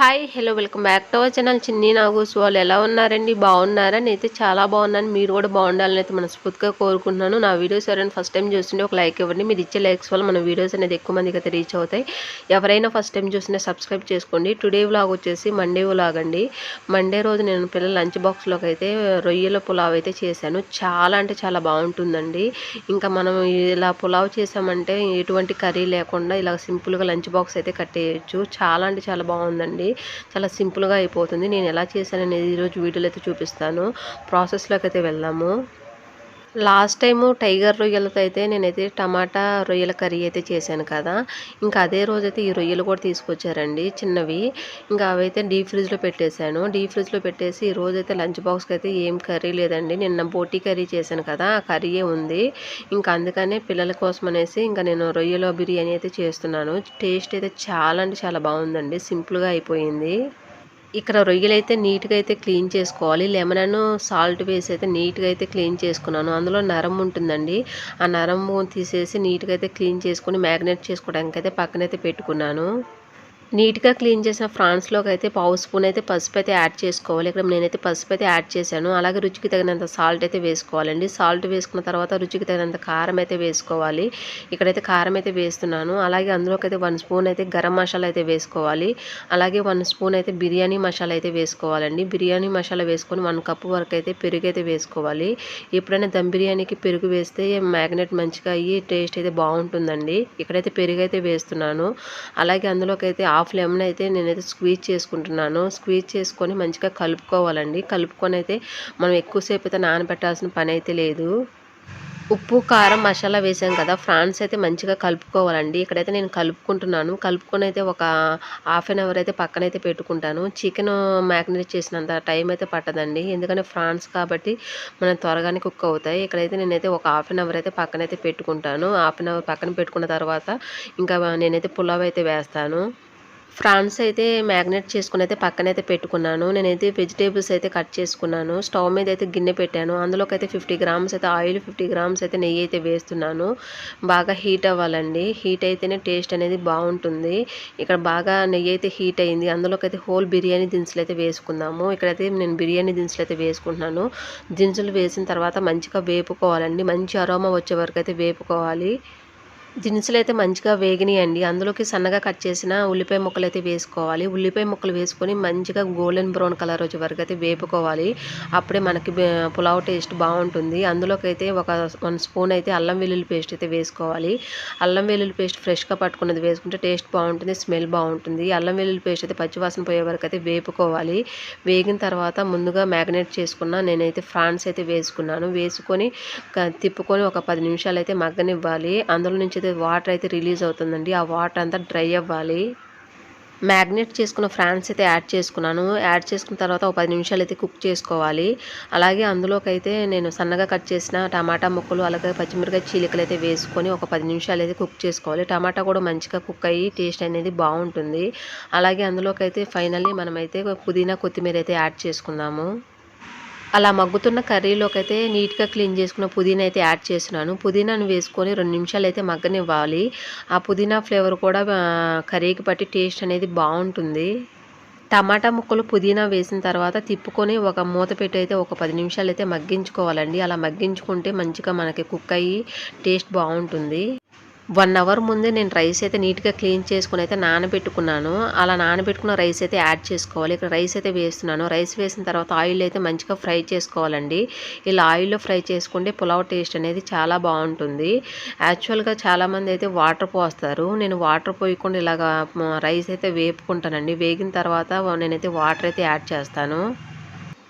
Hi hello welcome back to our channel. Chinni Nagu's వాళ్ళు ఎలా ఉన్నారండి? బాగున్నారా? నేనైతే చాలా బాగున్నాను. మీరు కూడా బాగుండాలని అయితే మనస్ఫూర్తిగా కోరుకుంటున్నాను. నా వీడియోస్ ఎవరైనా ఫస్ట్ టైం చూస్తుంటే ఒక లైక్ ఇవ్వండి. మీరు ఇచ్చే లైక్స్ వల్ల మన వీడియోస్ అనేది ఎక్కువ మందికి అయితే రీచ్ అవుతాయి. ఎవరైనా ఫస్ట్ టైం చూస్తుంటే సబ్స్క్రైబ్ చేసుకోండి. టుడే వ్లాగ్ వచ్చేసి మండే వ్లాగ్ అండి. మండే రోజు నేను పిల్లల లంచ్ బాక్స్లోకి అయితే రొయ్యల పులావ్ అయితే చేశాను. చాలా అంటే చాలా బాగుంటుందండి. ఇంకా మనం ఇలా పులావ్ చేసామంటే ఎటువంటి కర్రీ లేకుండా ఇలా సింపుల్గా లంచ్ బాక్స్ అయితే కట్టేయచ్చు. చాలా అంటే చాలా బాగుందండి. చాలా సింపుల్గా అయిపోతుంది. నేను ఎలా చేశాను అనేది ఈరోజు వీడియోలో అయితే చూపిస్తాను. ప్రాసెస్లోకి అయితే వెళ్దాము. లాస్ట్ టైము టైగర్ రొయ్యలతో అయితే నేనైతే టమాటా రొయ్యల కర్రీ అయితే చేశాను కదా. ఇంకా అదే రోజైతే ఈ రొయ్యలు కూడా తీసుకొచ్చారండి చిన్నవి. ఇంకా అవైతే డీప్ ఫ్రిడ్జ్లో పెట్టేశాను. డీప్ ఫ్రిడ్జ్లో పెట్టేసి ఈ రోజైతే లంచ్ బాక్స్కి అయితే ఏం కర్రీ లేదండి. నిన్న బోటీ కర్రీ చేశాను కదా ఆ కర్రీయే ఉంది. ఇంకా అందుకనే పిల్లల కోసం అనేసి ఇంకా నేను రొయ్యల బిర్యానీ అయితే చేస్తున్నాను. టేస్ట్ అయితే చాలా అంటే చాలా బాగుందండి. సింపుల్గా అయిపోయింది. ఇక్కడ రొయ్యలు అయితే నీట్గా అయితే క్లీన్ చేసుకోవాలి. లెమన్ సాల్ట్ వేసి అయితే నీట్గా అయితే క్లీన్ చేసుకున్నాను. అందులో నరం ఉంటుందండి. ఆ నరం తీసేసి నీట్గా అయితే క్లీన్ చేసుకుని మ్యాగ్నేట్ చేసుకోవడానికి అయితే పక్కనైతే పెట్టుకున్నాను. నీట్గా క్లీన్ చేసిన ఫ్రాన్స్లోకి అయితే పావు స్పూన్ అయితే పసుపు అయితే యాడ్ చేసుకోవాలి. ఇక్కడ నేనైతే పసుపు అయితే యాడ్ చేశాను. అలాగే రుచికి తగినంత సాల్ట్ అయితే వేసుకోవాలండి. సాల్ట్ వేసుకున్న తర్వాత రుచికి తగినంత కారం అయితే వేసుకోవాలి. ఇక్కడైతే కారం అయితే వేస్తున్నాను. అలాగే అందులోకి అయితే వన్ స్పూన్ అయితే గరం మసాలా అయితే వేసుకోవాలి. అలాగే వన్ స్పూన్ అయితే బిర్యానీ మసాలా అయితే వేసుకోవాలండి. బిర్యానీ మసాలా వేసుకొని వన్ కప్పు వరకు అయితే పెరుగు అయితే వేసుకోవాలి. ఎప్పుడైనా దమ్ బిర్యానీకి పెరుగు వేస్తే మ్యాగ్నెట్ మంచిగా అయ్యి టేస్ట్ అయితే బాగుంటుందండి. ఇక్కడైతే పెరుగు అయితే వేస్తున్నాను. అలాగే అందులోకి అయితే హాఫ్ లెమన్ అయితే నేనైతే స్క్వీజ్ చేసుకుంటున్నాను. స్క్వీజ్ చేసుకొని మంచిగా కలుపుకోవాలండి. కలుపుకొని అయితే మనం ఎక్కువసేపు అయితే నానబెట్టాల్సిన పని అయితే లేదు. ఉప్పు కారం మసాలా వేసాం కదా ఫ్రాన్స్ అయితే మంచిగా కలుపుకోవాలండి. ఇక్కడైతే నేను కలుపుకుంటున్నాను. కలుపుకొని అయితే ఒక హాఫ్ అన్ అవర్ అయితే పక్కనైతే పెట్టుకుంటాను. చికెన్ మ్యాగ్నేట్ చేసినంత టైం అయితే పట్టదండి. ఎందుకంటే ఫ్రాన్స్ కాబట్టి మనం త్వరగానే కుక్ అవుతాయి. ఇక్కడైతే నేనైతే ఒక హాఫ్ అన్ అవర్ అయితే పక్కనైతే పెట్టుకుంటాను. హాఫ్ అన్ అవర్ పక్కన పెట్టుకున్న తర్వాత ఇంకా నేనైతే పులావ్ అయితే వేస్తాను. ఫ్రాన్స్ అయితే మ్యాగ్నెట్ చేసుకుని అయితే పక్కనైతే పెట్టుకున్నాను. నేనైతే వెజిటేబుల్స్ అయితే కట్ చేసుకున్నాను. స్టవ్ మీద అయితే గిన్నె పెట్టాను. అందులోకి అయితే ఫిఫ్టీ గ్రామ్స్ అయితే ఆయిల్ ఫిఫ్టీ గ్రామ్స్ అయితే నెయ్యి అయితే వేస్తున్నాను. బాగా హీట్ అవ్వాలండి. హీట్ అయితేనే టేస్ట్ అనేది బాగుంటుంది. ఇక్కడ బాగా నెయ్యి అయితే హీట్ అయింది. అందులోకి అయితే హోల్ బిర్యానీ దినుసులు అయితే వేసుకుందాము. ఇక్కడైతే నేను బిర్యానీ దినుసులు అయితే వేసుకుంటున్నాను. దినుసులు వేసిన తర్వాత మంచిగా వేపుకోవాలండి. మంచి అరోమా వచ్చే వరకు అయితే వేపుకోవాలి. దినుసులు అయితే మంచిగా వేగినాయండి. అందులోకి సన్నగా కట్ చేసిన ఉల్లిపాయ ముక్కలు అయితే వేసుకోవాలి. ఉల్లిపాయ ముక్కలు వేసుకొని మంచిగా గోల్డెన్ బ్రౌన్ కలర్ వచ్చే వరకు అయితే వేపుకోవాలి. అప్పుడే మనకి పులావ్ టేస్ట్ బాగుంటుంది. అందులోకి అయితే ఒక వన్ స్పూన్ అయితే అల్లం వెల్లుల్లి పేస్ట్ అయితే వేసుకోవాలి. అల్లం వెల్లుల్లి పేస్ట్ ఫ్రెష్గా పట్టుకున్నది వేసుకుంటే టేస్ట్ బాగుంటుంది స్మెల్ బాగుంటుంది. అల్లం వెల్లుల్లి పేస్ట్ అయితే పచ్చివాసన పోయే వరకు అయితే వేపుకోవాలి. వేగిన తర్వాత ముందుగా మ్యాగ్నేట్ చేసుకున్న నేనైతే ఫ్రాన్స్ అయితే వేసుకున్నాను. వేసుకొని తిప్పుకొని ఒక పది నిమిషాలు అయితే మగ్గనివ్వాలి. అందులో నుంచి అయితే వాటర్ అయితే రిలీజ్ అవుతుందండి. ఆ వాటర్ అంతా డ్రై అవ్వాలి. మ్యాగ్నెట్ చేసుకున్న ఫ్రాన్స్ అయితే యాడ్ చేసుకున్నాను. యాడ్ చేసుకున్న తర్వాత ఒక పది నిమిషాలు అయితే కుక్ చేసుకోవాలి. అలాగే అందులోకైతే నేను సన్నగా కట్ చేసిన టమాటా ముక్కలు అలాగే పచ్చిమిరకాయ చీలికలు అయితే వేసుకొని ఒక పది నిమిషాలు అయితే కుక్ చేసుకోవాలి. టమాటా కూడా మంచిగా కుక్ అయ్యి టేస్ట్ అనేది బాగుంటుంది. అలాగే అందులోకైతే ఫైనల్లీ మనమైతే పుదీనా కొత్తిమీర అయితే యాడ్ చేసుకుందాము. అలా మగ్గుతున్న కర్రీలోకి అయితే నీట్గా క్లీన్ చేసుకున్న పుదీనా అయితే యాడ్ చేస్తున్నాను. పుదీనాను వేసుకొని రెండు నిమిషాలు అయితే మగ్గనివ్వాలి. ఆ పుదీనా ఫ్లేవర్ కూడా కర్రీకి పట్టి టేస్ట్ అనేది బాగుంటుంది. టమాటా ముక్కలు పుదీనా వేసిన తర్వాత తిప్పుకొని ఒక మూత పెట్టి అయితే ఒక పది నిమిషాలు అయితే మగ్గించుకోవాలండి. అలా మగ్గించుకుంటే మంచిగా మనకి కుక్ అయ్యి టేస్ట్ బాగుంటుంది. వన్ అవర్ ముందే నేను రైస్ అయితే నీట్గా క్లీన్ చేసుకుని అయితే నానబెట్టుకున్నాను. అలా నానబెట్టుకున్న రైస్ అయితే యాడ్ చేసుకోవాలి. ఇక్కడ రైస్ అయితే వేస్తున్నాను. రైస్ వేసిన తర్వాత ఆయిల్ అయితే మంచిగా ఫ్రై చేసుకోవాలండి. ఇలా ఆయిల్లో ఫ్రై చేసుకుంటే పులావ్ టేస్ట్ అనేది చాలా బాగుంటుంది. యాక్చువల్గా చాలామంది అయితే వాటర్ పోస్తారు. నేను వాటర్ పోయకుండా ఇలాగా రైస్ అయితే వేపుకుంటానండి. వేగిన తర్వాత నేనైతే వాటర్ అయితే యాడ్ చేస్తాను.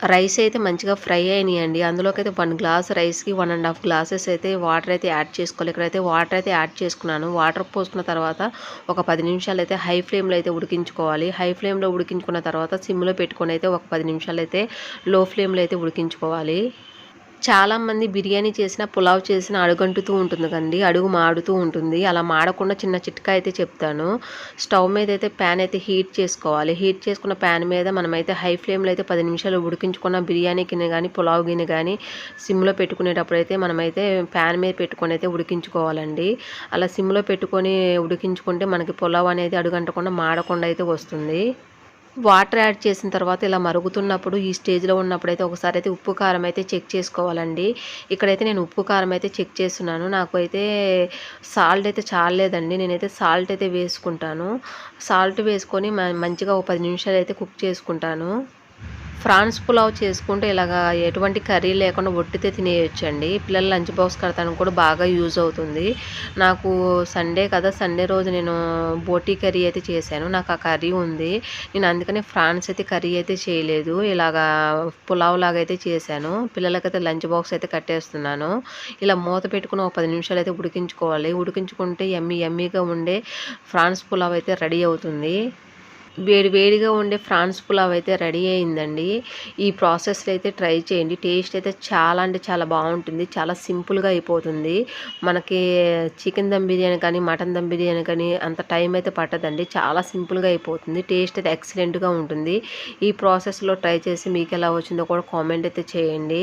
రైస్ అయితే మంచిగా ఫ్రై అయినాయండి. అందులోకి అయితే వన్ గ్లాస్ రైస్కి వన్ అండ్ హాఫ్ గ్లాసెస్ అయితే వాటర్ అయితే యాడ్ చేసుకోవాలి. ఇక్కడైతే వాటర్ అయితే యాడ్ చేసుకున్నాను. వాటర్ పోసుకున్న తర్వాత ఒక పది నిమిషాలు అయితే హై ఫ్లేమ్లో అయితే ఉడికించుకోవాలి. హై ఫ్లేమ్లో ఉడికించుకున్న తర్వాత సిమ్లో పెట్టుకొని అయితే ఒక పది నిమిషాలు అయితే లో ఫ్లేమ్లో అయితే ఉడికించుకోవాలి. చాలామంది బిర్యానీ చేసిన పులావ్ చేసిన అడుగంటుతూ ఉంటుంది కండి అడుగు మాడుతూ ఉంటుంది. అలా మాడకుండా చిన్న చిట్కా అయితే చెప్తాను. స్టవ్ మీద అయితే ప్యాన్ అయితే హీట్ చేసుకోవాలి. హీట్ చేసుకున్న ప్యాన్ మీద మనమైతే హై ఫ్లేమ్లో అయితే పది నిమిషాలు ఉడికించుకున్న బిర్యానీ గిన్నె కానీ పులావ్ గిన్నె కానీ సిమ్లో పెట్టుకునేటప్పుడు అయితే మనమైతే ప్యాన్ మీద పెట్టుకొని అయితే ఉడికించుకోవాలండి. అలా సిమ్లో పెట్టుకొని ఉడికించుకుంటే మనకి పులావ్ అనేది అడుగంటకుండా మాడకుండా అయితే వస్తుంది. వాటర్ యాడ్ చేసిన తర్వాత ఇలా మరుగుతున్నప్పుడు ఈ స్టేజ్లో ఉన్నప్పుడు అయితే ఒకసారి అయితే ఉప్పు కారం అయితే చెక్ చేసుకోవాలండి. ఇక్కడైతే నేను ఉప్పు కారం అయితే చెక్ చేస్తున్నాను. నాకు అయితే సాల్ట్ అయితే చాలేదండి నేనైతే సాల్ట్ అయితే వేసుకుంటాను. సాల్ట్ వేసుకొని మంచిగా ఒక పది నిమిషాలు అయితే కుక్ చేసుకుంటాను. ఫ్రాన్స్ పులావ్ చేసుకుంటే ఇలాగా ఎటువంటి కర్రీ లేకుండా ఒట్టితే తినేయొచ్చండి. పిల్లల లంచ్ బాక్స్ కడతానికి కూడా బాగా యూజ్ అవుతుంది. నాకు సండే కదా సండే రోజు నేను బోటీ కర్రీ అయితే చేశాను. నాకు ఆ కర్రీ ఉంది. నేను అందుకనే ఫ్రాన్స్ అయితే కర్రీ అయితే చేయలేదు. ఇలాగా పులావ్ లాగా అయితే చేశాను. పిల్లలకైతే లంచ్ బాక్స్ అయితే కట్టేస్తున్నాను. ఇలా మూత పెట్టుకుని ఒక పది నిమిషాలు అయితే ఉడికించుకోవాలి. ఉడికించుకుంటే ఎమ్మి ఎమ్మీగా ఉండే ఫ్రాన్స్ పులావ్ అయితే రెడీ అవుతుంది. వేడి వేడిగా ఉండే ఫ్రాన్స్ పులావ్ అయితే రెడీ అయిందండి. ఈ ప్రాసెస్లో అయితే ట్రై చేయండి. టేస్ట్ అయితే చాలా అంటే చాలా బాగుంటుంది. చాలా సింపుల్గా అయిపోతుంది. మనకి చికెన్ దమ్ బిర్యానీ కానీ మటన్ దమ్ బిర్యానీ కానీ అంత టైం అయితే పట్టదండి. చాలా సింపుల్గా అయిపోతుంది. టేస్ట్ అయితే ఎక్సలెంట్గా ఉంటుంది. ఈ ప్రాసెస్లో ట్రై చేసి మీకు ఎలా వచ్చిందో కూడా కామెంట్ అయితే చేయండి.